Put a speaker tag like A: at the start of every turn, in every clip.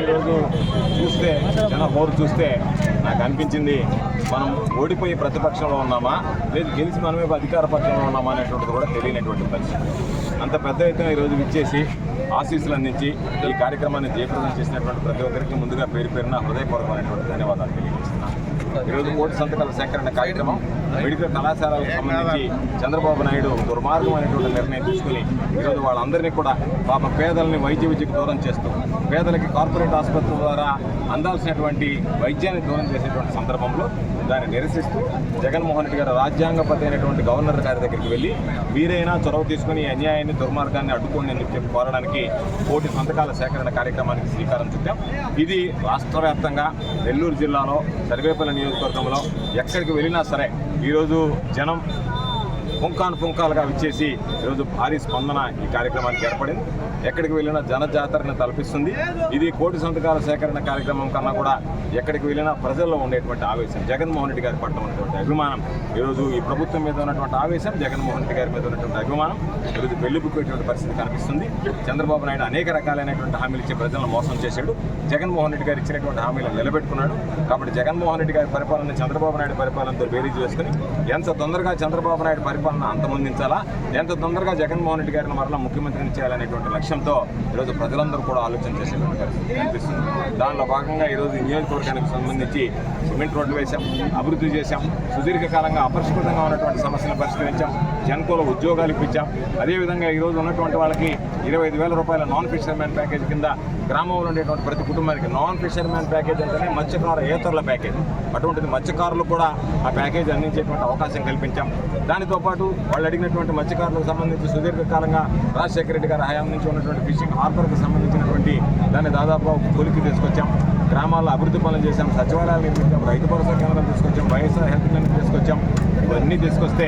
A: ఈరోజు చూస్తే జన హోరు చూస్తే నాకు అనిపించింది మనం ఓడిపోయి ప్రతిపక్షంలో ఉన్నామా? లేదు గెలిచి మనమే అధికార పక్షంలో ఉన్నామా అనేటువంటిది కూడా తెలియనటువంటి పరిస్థితి. అంత పెద్ద ఎత్తున ఈరోజు విచ్చేసి ఆశీస్సులు అందించి ఈ కార్యక్రమాన్ని జయప్రదం చేసినటువంటి ప్రతి ఒక్కరికి ముందుగా పేరు పేరున హృదయపూర్వకమైనటువంటి ధన్యవాదాలు తెలియజేస్తున్నాను. ఈరోజు కోటి సంతకాల సేకరణ కార్యక్రమం. మెడికల్ కళాశాలకు సంబంధించి చంద్రబాబు నాయుడు దుర్మార్గమైనటువంటి నిర్ణయం తీసుకుని ఈరోజు వాళ్ళందరినీ కూడా పాప పేదల్ని వైద్య విద్యకు దూరం చేస్తూ పేదలకి కార్పొరేట్ ఆసుపత్రుల ద్వారా అందాల్సినటువంటి వైద్యాన్ని దూరం చేసేటువంటి సందర్భంలో దాన్ని నిరసిస్తూ జగన్మోహన్ రెడ్డి గారు రాజ్యాంగపతి అయినటువంటి గవర్నర్ గారి దగ్గరికి వెళ్ళి మీరైనా చొరవ తీసుకుని అన్యాయాన్ని దుర్మార్గాన్ని అడ్డుకోండి అని చెప్పి కోరడానికి కోటి సంతకాల సేకరణ కార్యక్రమానికి శ్రీకారం చుట్టాం. ఇది రాష్ట్ర వ్యాప్తంగా నెల్లూరు జిల్లాలో సర్వేపల్లి నియోజకవర్గంలో ఎక్కడికి వెళ్ళినా సరే ఈరోజు జనం పుంకాను పుంకాలుగా విచ్చేసి ఈరోజు భారీ స్పందన ఈ కార్యక్రమానికి ఏర్పడింది. ఎక్కడికి వెళ్ళినా జనజాతరని తలపిస్తుంది. ఇది కోటి సంతకాల సేకరణ కార్యక్రమం కన్నా కూడా ఎక్కడికి వెళ్ళినా ప్రజల్లో ఉండేటువంటి ఆవేశం. జగన్మోహన్ రెడ్డి గారి పట్ల ఉన్నటువంటి అభిమానం. ఈరోజు ఈ ప్రభుత్వం మీద ఉన్నటువంటి ఆవేశం జగన్మోహన్ రెడ్డి గారి మీద ఉన్నటువంటి అభిమానం. ఈరోజు వెల్లుబుక్కునేటువంటి పరిస్థితి కనిపిస్తుంది. చంద్రబాబు నాయుడు అనేక రకాలైనటువంటి హామీలు ఇచ్చి ప్రజలను మోసం చేశాడు. జగన్మోహన్ రెడ్డి గారు ఇచ్చినటువంటి హామీలను నిలబెట్టుకున్నాడు. కాబట్టి జగన్మోహన్ రెడ్డి గారి పరిపాలన చంద్రబాబు నాయుడు పరిపాలనతో బేరీజ్ వేసుకుని ఎంత తొందరగా చంద్రబాబు నాయుడు పరిపాలన అంతమొందించాలా? ఎంత తొందరగా జగన్మోహన్ రెడ్డి గారిని మరలా ముఖ్యమంత్రిని చేయాలనేటువంటి లక్ష్యంతో ఈరోజు ప్రజలందరూ కూడా ఆలోచన చేసేటువంటి పరిస్థితి కనిపిస్తుంది. దానిలో భాగంగా ఈరోజు నియోజకవర్గానికి సంబంధించి సిమెంట్ రోడ్లు వేశాం అభివృద్ధి చేశాం సుదీర్ఘకాలంగా అపరిష్కృతంగా ఉన్నటువంటి సమస్యలను పరిష్కరించాం జన్కోలో ఉద్యోగాలు ఇప్పించాం. అదేవిధంగా ఈరోజు ఉన్నటువంటి వాళ్ళకి ఇరవై ఐదు వేల రూపాయల నాన్ ఫిషర్మ్యాన్ ప్యాకేజ్ కింద గ్రామంలో ఉండేటువంటి ప్రతి కుటుంబానికి నాన్ ఫిషర్మ్యాన్ ప్యాకేజ్ అంటేనే మత్స్యకార ఏతరుల ప్యాకేజ్. అటువంటిది మత్స్యకారులు కూడా ఆ ప్యాకేజ్ అందించేటువంటి అవకాశం కల్పించాం. దానితో పాటు వాళ్ళు అడిగినటువంటి మత్స్యకారులకు సంబంధించి సుదీర్ఘకాలంగా రాజశేఖర రెడ్డి గారి హయాం నుంచి ఉన్నటువంటి ఫిషింగ్ హార్బర్కు సంబంధించినటువంటి దాన్ని దాదాపు కొలికి తీసుకొచ్చాం. గ్రామాల్లో అభివృద్ధి పనులు చేశాం సచివాలయాలు నిర్మించాం రైతు భరోసా కేంద్రం తీసుకొచ్చాం వైఎస్ఆర్ హెల్త్ క్లినిక్ తీసుకొచ్చాం. ఇవన్నీ తీసుకొస్తే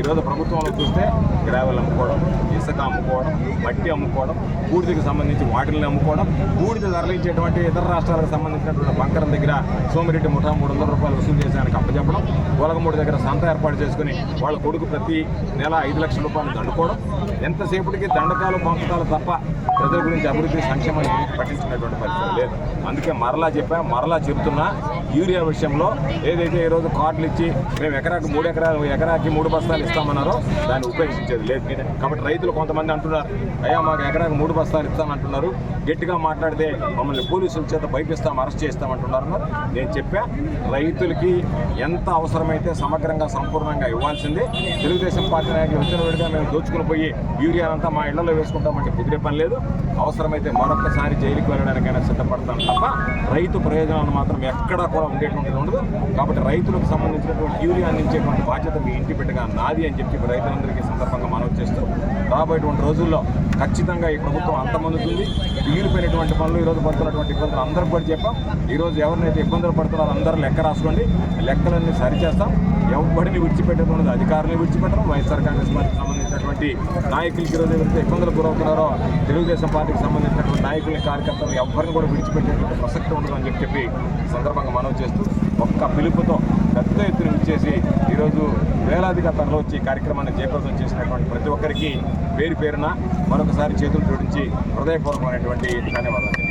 A: ఈరోజు ప్రభుత్వంలో చూస్తే గ్రావెల్ అమ్ముకోవడం ఇసుక అమ్ముకోవడం మట్టి అమ్ముకోవడం బూడిదకి సంబంధించి వాటిల్ని అమ్ముకోవడం బూడిద తరలించేటువంటి ఇతర రాష్ట్రాలకు సంబంధించినటువంటి బంకరం దగ్గర సోమిరెడ్డి ముఠా మూడు వందల రూపాయలు వసూలు చేశానికి అప్పచెప్పడం గోలగమూడి దగ్గర సంత ఏర్పాటు చేసుకుని వాళ్ళ కొడుకు ప్రతి నెల ఐదు లక్షల రూపాయలు దండుకోవడం ఎంతసేపటికి దండకాలు పంపకాలు తప్ప ప్రజల గురించి అభివృద్ధి సంక్షేమాన్ని గురించి పట్టించుకునేటువంటి పరిస్థితి లేదు. అందుకే మరలా చెప్పా మరలా చెప్తున్నా. యూరియా విషయంలో ఏదైతే ఈరోజు కార్డులు ఇచ్చి మేము ఎకరాకి మూడు ఎకరాలు ఎకరాకి మూడు బస్తాలు ఇస్తామన్నారో దాన్ని ఉపయోగించేది లేదు. కాబట్టి రైతులు కొంతమంది అంటున్నారు అయ్యా మాకు ఎకరాకి మూడు బస్తాలు ఇస్తామంటున్నారు. గట్టిగా మాట్లాడితే మమ్మల్ని పోలీసుల చేత భయపిస్తాం అరెస్ట్ చేస్తామంటున్నారు నేను చెప్పా. రైతులకి ఎంత అవసరమైతే సమగ్రంగా సంపూర్ణంగా ఇవ్వాల్సిందే తెలుగుదేశం పార్టీ నాయకులు వచ్చిన వేడిగా మేము దోచుకుని పోయి యూరియా అంతా మా ఇళ్ళలో వేసుకుంటామంటే కుదిరే పని లేదు. అవసరమైతే మరొకసారి జైలుకి వెళ్ళడానికైనా సిద్ధపడతాం తప్ప రైతు ప్రయోజనాలు మాత్రం ఎక్కడా కూడా ఉండేటువంటిది ఉండదు. కాబట్టి రైతులకు సంబంధించినటువంటి యూరియా అందించేటువంటి బాధ్యత మీ ఇంటి బిడ్డగా నాది అని చెప్పి రైతులందరికీ సందర్భంగా మనం చేస్తూ రాబోయేటువంటి రోజుల్లో ఖచ్చితంగా ఈ ప్రభుత్వం అంతమందుతుంది. మిగిలిపోయినటువంటి పనులు ఈరోజు పడుతున్నటువంటి ఇబ్బందులు అందరూ కూడా చెప్పాం. ఈరోజు ఎవరినైతే ఇబ్బందులు పడుతున్నారో అందరూ లెక్క రాసుకోండి. లెక్కలన్నీ సరిచేస్తాం. ఎవరిని విడిచిపెట్టేది అధికారులను విడిచిపెట్టడం వైఎస్ఆర్ కాంగ్రెస్ పార్టీకి సంబంధించినటువంటి నాయకులకి ఈరోజు ఎవరైతే ఇబ్బందులు గురవుతున్నారో తెలుగుదేశం పార్టీకి సంబంధించినటువంటి నాయకుల్ని కార్యకర్తలు ఎవరిని కూడా విడిచిపెట్టేటువంటి ప్రసక్తి ఉండదు అని చెప్పి సందర్భంగా మనవి చేస్తూ ఒక్క పిలుపుతో పెద్ద ఎత్తున ఇచ్చేసి ఈరోజు వేలాదిగా తరలి వచ్చి కార్యక్రమాన్ని జయప్రదం చేసినటువంటి ప్రతి ఒక్కరికి పేరు పేరున మరొకసారి చేతులు జోడించి హృదయపూర్వకమైనటువంటి ధన్యవాదాలు.